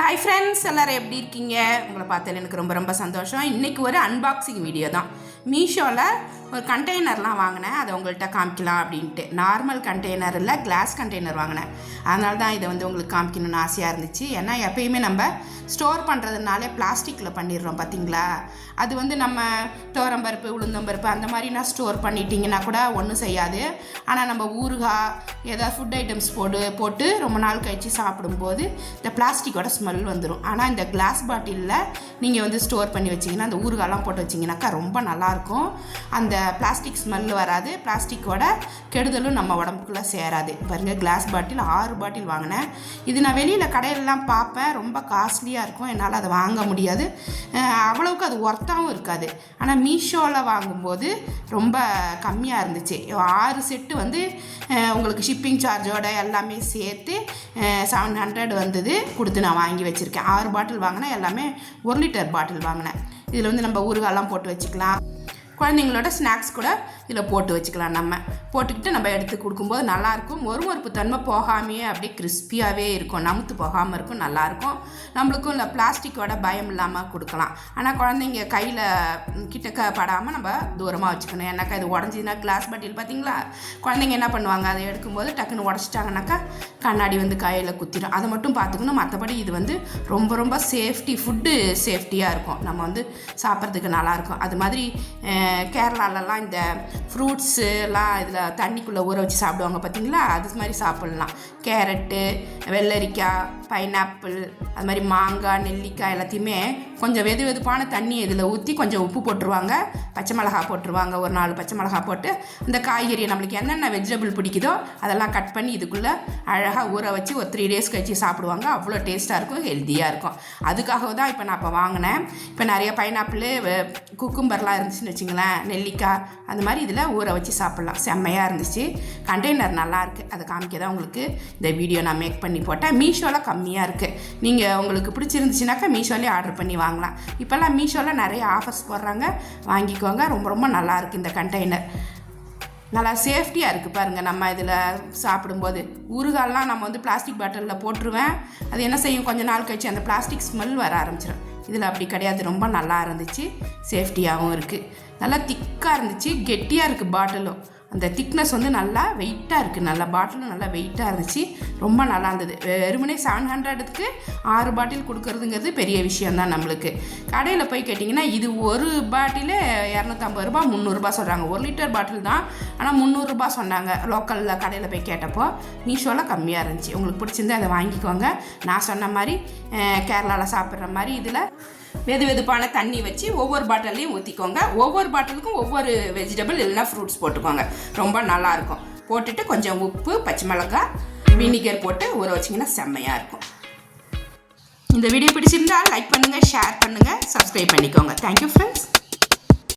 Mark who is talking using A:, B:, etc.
A: Hi friends எல்லோரும் எப்படி இருக்கீங்க? உங்களை பார்த்ததில் எனக்கு ரொம்ப ரொம்ப சந்தோஷம். இன்றைக்கி ஒரு அன்பாக்சிங் வீடியோ தான். மீஷோவில் ஒரு கண்டெய்னர்லாம் வாங்கினேன். அதை உங்கள்கிட்ட காமிக்கலாம் அப்படின்ட்டு. நார்மல் கண்டெய்னர் இல்லை கிளாஸ் கண்டெய்னர் வாங்கினேன். அதனால தான் இதை வந்து உங்களுக்கு காமிக்கணும்னு ஆசையாக இருந்துச்சு. ஏன்னா எப்பயுமே நம்ம ஸ்டோர் பண்ணுறதுனாலே பிளாஸ்டிக்கில் பண்ணிடுறோம் பார்த்தீங்களா அது வந்து நம்ம துவரம்பருப்பு உளுந்தம்பருப்பு அந்த மாதிரினா ஸ்டோர் பண்ணிட்டீங்கன்னா கூட ஒன்றும் செய்யாது. ஆனால் நம்ம ஊறுகாய் ஏதாவது ஃபுட் ஐட்டம்ஸ் போட்டு போட்டு ரொம்ப நாள் கழித்து சாப்பிடும்போது இந்த பிளாஸ்டிக்கோட ஸ்மெல் வந்துடும் ஆனால் இந்த கிளாஸ் பாட்டிலில் நீங்கள் வந்து ஸ்டோர் பண்ணி வச்சிங்கன்னா அந்த ஊறுகாலாம் போட்டு வச்சிங்கனாக்கா ரொம்ப நல்லா நல்லாயிருக்கும். அந்த பிளாஸ்டிக் ஸ்மெல் வராது. பிளாஸ்டிக்கோட கெடுதலும் நம்ம உடம்புக்குள்ளே சேராது. பாருங்கள் கிளாஸ் பாட்டில் ஆறு பாட்டில் வாங்கினேன். இது நான் வெளியில் கடையிலலாம் பார்ப்பேன். ரொம்ப காஸ்ட்லியாக இருக்கும். என்னால் அதை வாங்க முடியாது. அவ்வளோவுக்கு அவ்வளவுக்கு அது ஒர்த்தாகவும் இருக்காது. ஆனால் மீஷோவில் வாங்கும்போது ரொம்ப கம்மியாக இருந்துச்சு. ஆறு செட்டு வந்து உங்களுக்கு ஷிப்பிங் சார்ஜோட எல்லாமே சேர்த்து செவன் ஹண்ட்ரட் வந்தது. கொடுத்து நான் வாங்கி வச்சுருக்கேன். ஆறு பாட்டில் வாங்கினேன். எல்லாமே ஒரு லிட்டர் பாட்டில் வாங்கினேன். இதில் வந்து நம்ம ஊறுகாலாம் போட்டு வச்சுக்கலாம். குழந்தைங்களோட ஸ்நாக்ஸ் கூட இதில் போட்டு வச்சுக்கலாம் நம்ம. போட்டுக்கிட்டு நம்ம எடுத்து கொடுக்கும்போது நல்லாயிருக்கும். மொறுமொறுப்பு தன்மை போகாமையே அப்படியே கிறிஸ்பியாகவே இருக்கும். நமுத்து போகாமல் இருக்கும். நல்லாயிருக்கும். நம்மளுக்கும் இந்த பிளாஸ்டிக்கோட பயம் இல்லாமல் கொடுக்கலாம். ஆனால் குழந்தைங்க கையில் கிட்டக்க படாமல் நம்ம தூரமாக வச்சுக்கணும். ஏன்னாக்கா இது உடஞ்சிதுன்னா கிளாஸ் பாட்டில் பார்த்தீங்களா? குழந்தைங்க என்ன பண்ணுவாங்க? அதை எடுக்கும்போது டக்குன்னு உடச்சிட்டாங்கனாக்கா கண்ணாடி வந்து கையில் குத்திடும். அதை மட்டும் பார்த்துக்கணும். மற்றபடி இது வந்து ரொம்ப ரொம்ப சேஃப்டி ஃபுட்டு சேஃப்டியாக இருக்கும். நம்ம வந்து சாப்பிட்றதுக்கு நல்லாயிருக்கும். அது மாதிரி கேரளாலலாம் இந்த ஃப்ரூட்ஸு எல்லாம் இதில் தண்ணிக்குள்ளே ஊற வச்சு சாப்பிடுவாங்க பார்த்தீங்களா? அது மாதிரி சாப்பிட்லாம். கேரட்டு வெள்ளரிக்காய் பைனாப்பிள் அது மாதிரி மாங்காய் நெல்லிக்காய் எல்லாத்தையுமே கொஞ்சம் வெது வெதுப்பான தண்ணி இதில் ஊற்றி கொஞ்சம் உப்பு போட்டுருவாங்க. பச்சை மிளகா போட்டுருவாங்க. ஒரு நாலு பச்சை மிளகா போட்டு இந்த காய்கறி நம்மளுக்கு என்னென்ன வெஜிடபிள் பிடிக்குதோ அதெல்லாம் கட் பண்ணி இதுக்குள்ளே அழகாக ஊற வச்சு ஒரு த்ரீ டேஸ் கழிச்சு சாப்பிடுவாங்க. அவ்வளோ டேஸ்ட்டாக இருக்கும் ஹெல்த்தியாக இருக்கும். அதுக்காக தான் இப்போ நான் இப்போ வாங்கினேன். இப்போ நிறைய பைனாப்பிள் குக்கும்பர்லாம் இருந்துச்சுன்னு வச்சுங்களேன். நெல்லிக்காய் அந்த மாதிரி இதில் ஊற வச்சு சாப்பிட்லாம். செம்மையாக இருந்துச்சு. கண்டெய்னர் நல்லாயிருக்கு அதை காமிக்க தான் உங்களுக்கு இந்த வீடியோ நான் மேக் பண்ணி போட்டேன். மீஷோவில் கம்மியாக இருக்குது நீங்கள் உங்களுக்கு பிடிச்சிருந்துச்சுனாக்கா மீஷோலேயே ஆர்டர் பண்ணி வாங்கலாம். இப்போல்லாம் மீஷோவில் நிறைய ஆஃபர்ஸ் போடுறாங்க. வாங்கிக்கோங்க. ரொம்ப ரொம்ப நல்லாயிருக்கு இந்த கண்டெய்னர் நல்லா சேஃப்டியாக இருக்குது பாருங்கள் நம்ம இதில் சாப்பிடும்போது. ஊறுகால்லாம் நம்ம வந்து பிளாஸ்டிக் பாட்டிலில் போட்டுருவேன். அது என்ன செய்யும்? கொஞ்ச நாள் கழிச்சு அந்த பிளாஸ்டிக் ஸ்மெல் வர ஆரம்பிச்சிடும் இதில் அப்படி கிடையாது. ரொம்ப நல்லா இருந்துச்சு. சேஃப்டியாகவும் இருக்குது நல்லா திக்காக இருந்துச்சு. கெட்டியாக இருக்குது பாட்டிலும் அந்த திக்னஸ் வந்து நல்லா வெயிட்டாக இருக்குது நல்லா பாட்டிலும் நல்லா வெயிட்டாக இருந்துச்சு. ரொம்ப நல்லா இருந்தது. வெறுமனே செவன் ஹண்ட்ரடுக்கு ஆறு பாட்டில் கொடுக்கறதுங்கிறது பெரிய விஷயம்தான் நம்மளுக்கு. கடையில் போய் கேட்டிங்கன்னா இது ஒரு பாட்டிலே இரநூத்தம்பது ரூபா முந்நூறுரூபா சொல்கிறாங்க ஒரு லிட்டர் பாட்டில் தான். ஆனால் முந்நூறுரூபா சொன்னாங்க. லோக்கலில் கடையில் போய் கேட்டப்போ மீஷோவில் கம்மியாக இருந்துச்சு. உங்களுக்கு பிடிச்சிருந்தா அதை வாங்கிக்கோங்க. நான் சொன்ன மாதிரி கேரளாவில் சாப்பிட்ற மாதிரி இதில் வெது வெதுப்பான தண்ணி வச்சு ஒவ்வொரு பாட்டிலையும் ஊற்றிக்கோங்க ஒவ்வொரு பாட்டிலுக்கும் ஒவ்வொரு வெஜிடபிள் இல்லைன்னா ஃப்ரூட்ஸ் போட்டுக்கோங்க. ரொம்ப நல்லாயிருக்கும். போட்டுட்டு கொஞ்சம் உப்பு பச்சை மிளகாய் வினிகர் போட்டு ஊற வச்சிங்கன்னா செம்மையாக இருக்கும். இந்த வீடியோ பிடிச்சிருந்தா லைக் பண்ணுங்கள் ஷேர் பண்ணுங்கள் சப்ஸ்கிரைப் பண்ணிக்கோங்க. Thank you friends